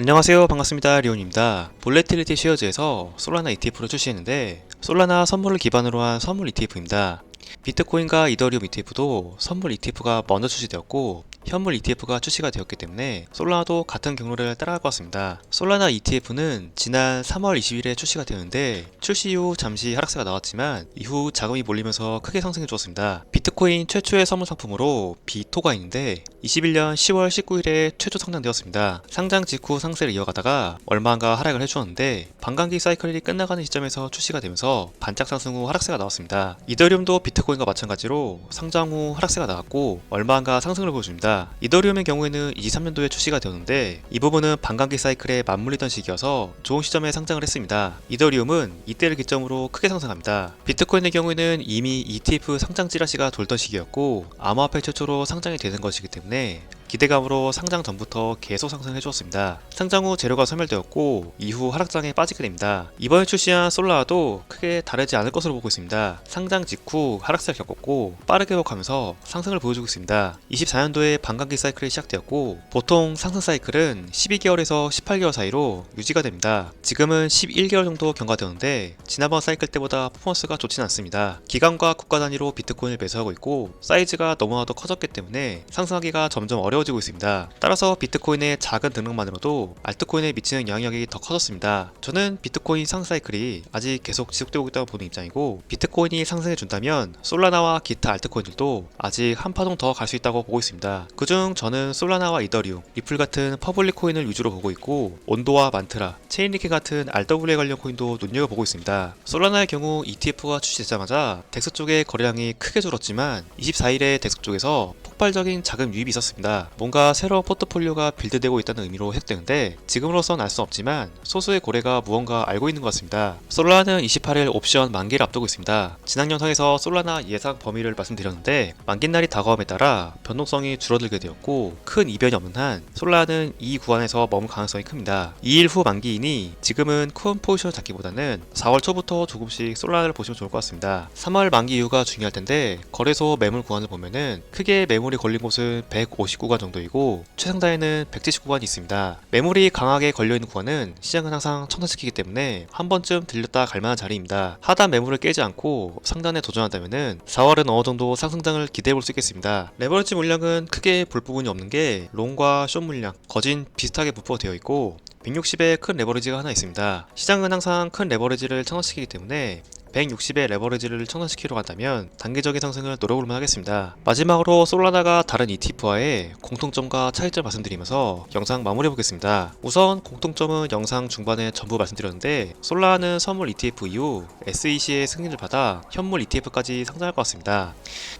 안녕하세요. 반갑습니다. 리온입니다. 볼레틸리티 쉐어즈에서 솔라나 ETF를 출시했는데 솔라나 선물을 기반으로 한 선물 ETF입니다. 비트코인과 이더리움 ETF도 선물 ETF가 먼저 출시되었고 현물 ETF가 출시가 되었기 때문에 솔라나도 같은 경로를 따라갈 것 같습니다 솔라나 ETF는 지난 3월 20일에 출시가 되었는데 출시 이후 잠시 하락세가 나왔지만 이후 자금이 몰리면서 크게 상승해 주었습니다 비트코인 최초의 선물 상품으로 비토가 있는데 21년 10월 19일에 최초 상장되었습니다. 상장 직후 상세를 이어가다가 얼마인가 하락을 해주었는데 반감기 사이클이 끝나가는 시점에서 출시가 되면서 반짝 상승 후 하락세가 나왔습니다. 이더리움도 비트코인과 마찬가지로 상장 후 하락세가 나왔고 얼마인가 상승을 보여줍니다. 이더리움의 경우에는 23년도에 출시가 되었는데 이 부분은 반감기 사이클에 맞물리던 시기여서 좋은 시점에 상장을 했습니다. 이더리움은 이때를 기점으로 크게 상승합니다. 비트코인의 경우에는 이미 ETF 상장 찌라시가 돌던 시기였고 암호화폐 최초로 상장이 되는 것이기 때문에 기대감으로 상장 전부터 계속 상승해 주었습니다. 상장 후 재료가 소멸되었고 이후 하락장에 빠지게 됩니다. 이번에 출시한 솔라도 크게 다르지 않을 것으로 보고 있습니다. 상장 직후 하락세를 겪었고 빠르게 회복하면서 상승을 보여주고 있습니다. 24년도에 반감기 사이클이 시작되었고 보통 상승 사이클은 12개월에서 18개월 사이로 유지가 됩니다. 지금은 11개월 정도 경과되었는데 지난번 사이클 때보다 퍼포먼스가 좋지는 않습니다. 기간과 국가 단위로 비트코인을 매수하고 있고 사이즈가 너무나도 커졌기 때문에 상승하기가 점점 어려워 지고 있습니다. 따라서 비트코인의 작은 등록만으로도 알트코인에 미치는 영향력이 더 커졌습니다. 저는 비트코인 상승 사이클이 아직 계속 지속되고 있다고 보는 입장이고 비트코인이 상승해 준다면 솔라나와 기타 알트코인들도 아직 한 파동 더 갈 수 있다고 보고 있습니다. 그중 저는 솔라나와 이더리움, 리플 같은 퍼블릭 코인을 위주로 보고 있고 온도와 만트라, 체인리키 같은 RWA 관련 코인도 눈여겨보고 있습니다. 솔라나의 경우 ETF가 출시되자마자 덱스 쪽의 거래량이 크게 줄었지만 24일에 덱스 쪽에서 폭발적인 자금 유입이 있었습니다. 뭔가 새로운 포트폴리오가 빌드되고 있다는 의미로 해석되는데 지금으로선 알 수 없지만 소수의 고래가 무언가 알고 있는 것 같습니다. 솔라나는 28일 옵션 만기를 앞두고 있습니다. 지난 영상에서 솔라나 예상 범위를 말씀드렸는데 만기 날이 다가옴에 따라 변동성이 줄어들게 되었고 큰 이변이 없는 한 솔라나는 이 구간에서 머물 가능성이 큽니다. 2일 후 만기이니 지금은 큰 포지션을 잡기보다는 4월 초부터 조금씩 솔라나를 보시면 좋을 것 같습니다. 3월 만기 이후가 중요할 텐데 거래소 매물 구간을 보면은 크게 매물 이 걸린 곳은 159간 정도이고 최상단에는 179간이 있습니다. 매물이 강하게 걸려있는 구간은 시장은 항상 청산시키기 때문에 한 번쯤 들렸다 갈 만한 자리입니다. 하단 매물을 깨지 않고 상단에 도전한다면은 4월은 어느 정도 상승장을 기대해 볼 수 있겠습니다. 레버리지 물량은 크게 볼 부분이 없는 게 롱과 숏 물량 거진 비슷하게 분포가 되어 있고 160의 큰 레버리지가 하나 있습니다. 시장은 항상 큰 레버리지를 청산시키기 때문에 160의 레버리지를 청산시키려 한다면 단기적인 상승을 노려볼만 하겠습니다. 마지막으로 솔라나가 다른 ETF와의 공통점과 차이점 말씀드리면서 영상 마무리해 보겠습니다. 우선 공통점은 영상 중반에 전부 말씀드렸는데 솔라나는 선물 ETF 이후 SEC의 승인을 받아 현물 ETF까지 상장할 것 같습니다.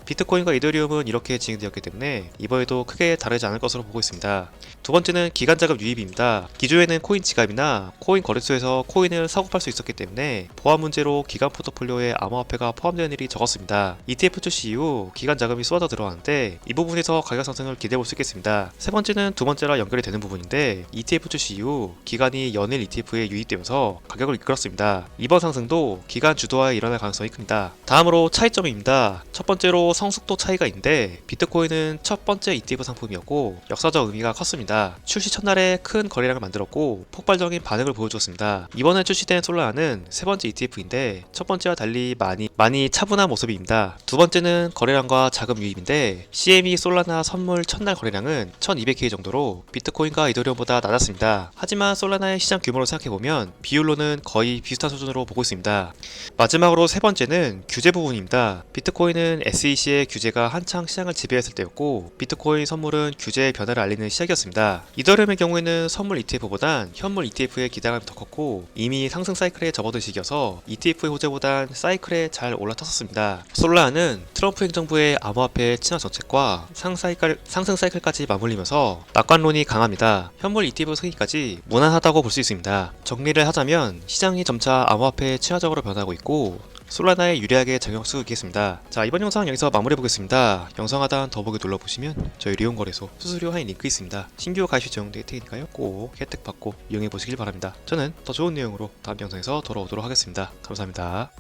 비트코인과 이더리움은 이렇게 진행되었기 때문에 이번에도 크게 다르지 않을 것으로 보고 있습니다. 두 번째는 기간 자금 유입입니다. 기존에는 코인 지갑이나 코인 거래소에서 코인을 사고 팔 수 있었기 때문에 보안 문제로 기간 포트 폴리오에 암호화폐가 포함되는 일이 적었습니다. ETF 출시 이후 기간 자금이 쏟아져 들어가는데 이 부분에서 가격 상승을 기대해 볼 수 있겠습니다. 세 번째는 두 번째랑 연결이 되는 부분인데 ETF 출시 이후 기간이 연일 ETF에 유입되면서 가격을 이끌었습니다. 이번 상승도 기간 주도하에 일어날 가능성이 큽니다. 다음으로 차이점입니다. 첫 번째로 성숙도 차이가 있는데 비트코인은 첫 번째 ETF 상품이었고 역사적 의미가 컸습니다. 출시 첫날에 큰 거래량을 만들었고 폭발적인 반응을 보여주었습니다. 이번에 출시된 솔라나는 세 번째 ETF인데 첫 번째와 달리 많이 많이 차분한 모습입니다. 두 번째는 거래량과 자금 유입인데 CME 솔라나 선물 첫날 거래량은 1200K 정도로 비트코인과 이더리움보다 낮았습니다. 하지만 솔라나의 시장 규모로 생각해보면 비율로는 거의 비슷한 수준으로 보고 있습니다. 마지막으로 세 번째는 규제 부분입니다. 비트코인은 SEC의 규제가 한창 시장을 지배했을 때였고 비트코인 선물은 규제의 변화를 알리는 시작이었습니다. 이더리움의 경우에는 선물 ETF보단 현물 ETF의 기대감이 더 컸고 이미 상승 사이클에 접어든 시기여서 ETF의 호재보 단 사이클에 잘 올라탔었습니다. 솔라는 트럼프 행정부의 암호화폐 친화 정책과 상 사이클, 상승 사이클까지 맞물리면서 낙관론이 강합니다. 현물 ETF 승인까지 무난하다고 볼 수 있습니다. 정리를 하자면 시장이 점차 암호화폐 친화적으로 변하고 있고 솔라나에 유리하게 작용 쓰고 있겠습니다. 자 이번 영상 여기서 마무리 해 보겠습니다. 영상 하단 더보기 눌러보시면 저희 리온거래소 수수료 할인 링크 있습니다. 신규 가입 적용될 테니까요 꼭 혜택 받고 이용해 보시길 바랍니다. 저는 더 좋은 내용으로 다음 영상에서 돌아오도록 하겠습니다. 감사합니다.